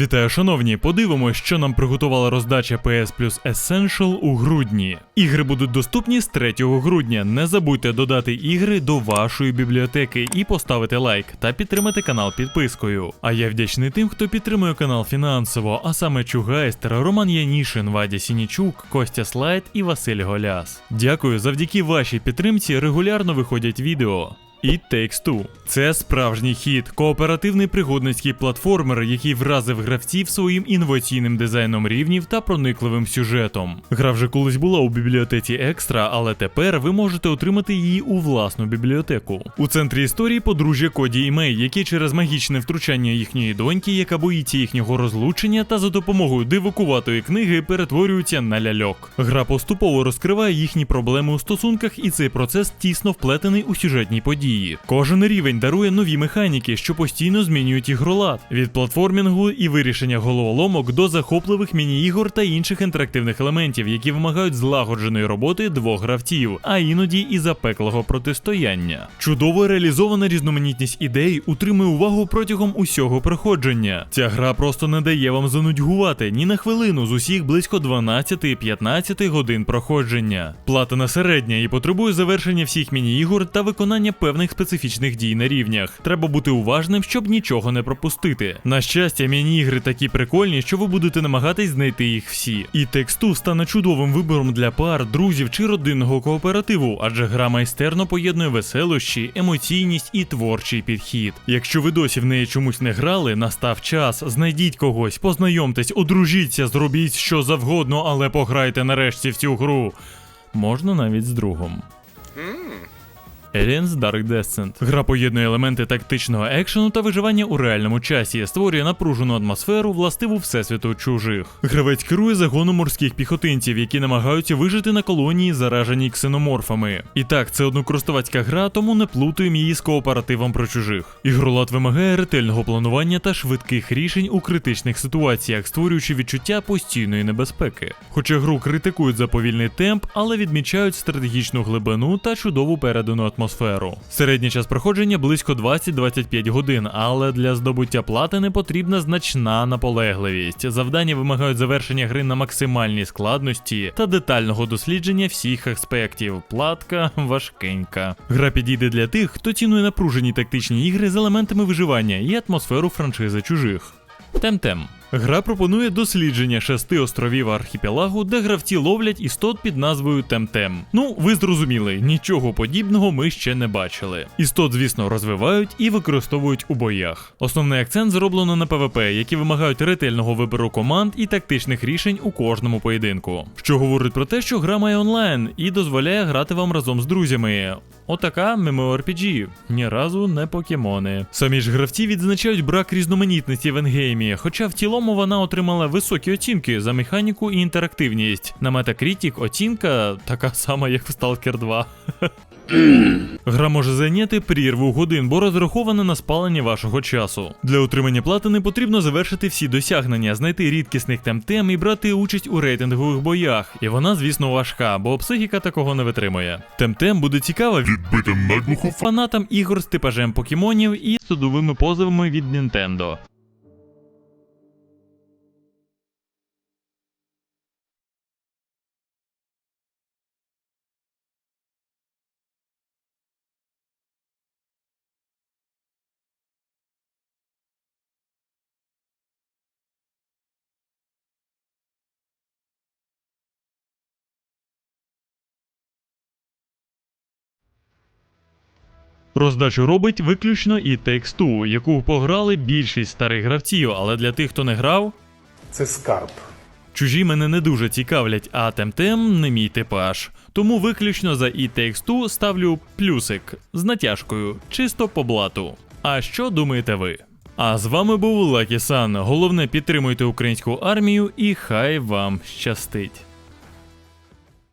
Вітаю, шановні! Подивимось, що нам приготувала роздача PS Plus Essential у грудні. Ігри будуть доступні з 3 грудня. Не забудьте додати ігри до вашої бібліотеки і поставити лайк та підтримати канал підпискою. А я вдячний тим, хто підтримує канал фінансово, а саме Чугайстер, Роман Янішин, Вадя Сінічук, Костя Слайд і Василь Голяс. Дякую, завдяки вашій підтримці регулярно виходять відео. It Takes Two. Це справжній хіт, кооперативний пригодницький платформер, який вразив гравців своїм інноваційним дизайном рівнів та проникливим сюжетом. Гра вже колись була у бібліотеці екстра, але тепер ви можете отримати її у власну бібліотеку. У центрі історії подружжя Коді і Мей, які через магічне втручання їхньої доньки, яка боїться їхнього розлучення, та за допомогою дивакуватої книги перетворюються на ляльок. Гра поступово розкриває їхні проблеми у стосунках, і цей процес тісно вплетений у сюжетні події. Кожен рівень дарує нові механіки, що постійно змінюють ігролад від платформінгу і вирішення головоломок до захопливих міні-ігор та інших інтерактивних елементів, які вимагають злагодженої роботи двох гравців, а іноді і запеклого протистояння. Чудово реалізована різноманітність ідей утримує увагу протягом усього проходження. Ця гра просто не дає вам занудьгувати ні на хвилину з усіх близько 12-15 годин проходження. Платина середня і потребує завершення всіх міні-ігор та виконання певних специфічних дій на рівнях. Треба бути уважним, щоб нічого не пропустити. На щастя, міні-ігри такі прикольні, що ви будете намагатись знайти їх всі. І тексту стане чудовим вибором для пар, друзів чи родинного кооперативу, адже гра майстерно поєднує веселощі, емоційність і творчий підхід. Якщо ви досі в неї чомусь не грали, настав час. Знайдіть когось, познайомтесь, одружіться, зробіть що завгодно, але пограйте нарешті в цю гру. Можна навіть з другом. Aliens Dark Descent. Гра поєднує елементи тактичного екшену та виживання у реальному часі, створює напружену атмосферу, властиву всесвіту чужих. Гравець керує загоном морських піхотинців, які намагаються вижити на колонії, зараженій ксеноморфами. І так, це однокористувацька гра, тому не плутуємо її з кооперативом про чужих. Ігролад вимагає ретельного планування та швидких рішень у критичних ситуаціях, створюючи відчуття постійної небезпеки. Хоча гру критикують за повільний темп, але відмічають стратегічну глибину та чудову передану атмосферу. Середній час проходження близько 20-25 годин, але для здобуття платини потрібна значна наполегливість. Завдання вимагають завершення гри на максимальній складності та детального дослідження всіх аспектів. Платка важкенька. Гра підійде для тих, хто цінує напружені тактичні ігри з елементами виживання і атмосферу франшизи чужих. Темтем. Гра пропонує дослідження шести островів архіпелагу, де гравці ловлять істот під назвою Темтем. Ну, ви зрозуміли, нічого подібного ми ще не бачили. Істот, звісно, розвивають і використовують у боях. Основний акцент зроблено на ПВП, які вимагають ретельного вибору команд і тактичних рішень у кожному поєдинку. Що говорить про те, що гра має онлайн і дозволяє грати вам разом з друзями. Отака MMORPG, ні разу не покемони. Самі ж гравці відзначають брак різноманітності в енгеймі, хоча в цілому вона отримала високі оцінки за механіку і інтерактивність. На Metacritic оцінка така сама, як в Stalker 2. Гра може зайняти прірву годин, бо розрахована на спалення вашого часу. Для отримання платини потрібно завершити всі досягнення, знайти рідкісних темтем і брати участь у рейтингових боях. І вона, звісно, важка, бо психіка такого не витримує. Темтем буде цікава Відбитим наглухо фанатам ігор з типажем покемонів і судовими позовами від Nintendo. Роздачу робить виключно і Takes Two, яку пограли більшість старих гравців, але для тих, хто не грав, Це скарб. чужі мене не дуже цікавлять, а Темтем не мій типаж. Тому виключно за і Takes Two ставлю плюсик з натяжкою, чисто по блату. А що думаєте ви? А з вами був Лакі Сан. Головне підтримуйте українську армію і хай вам щастить.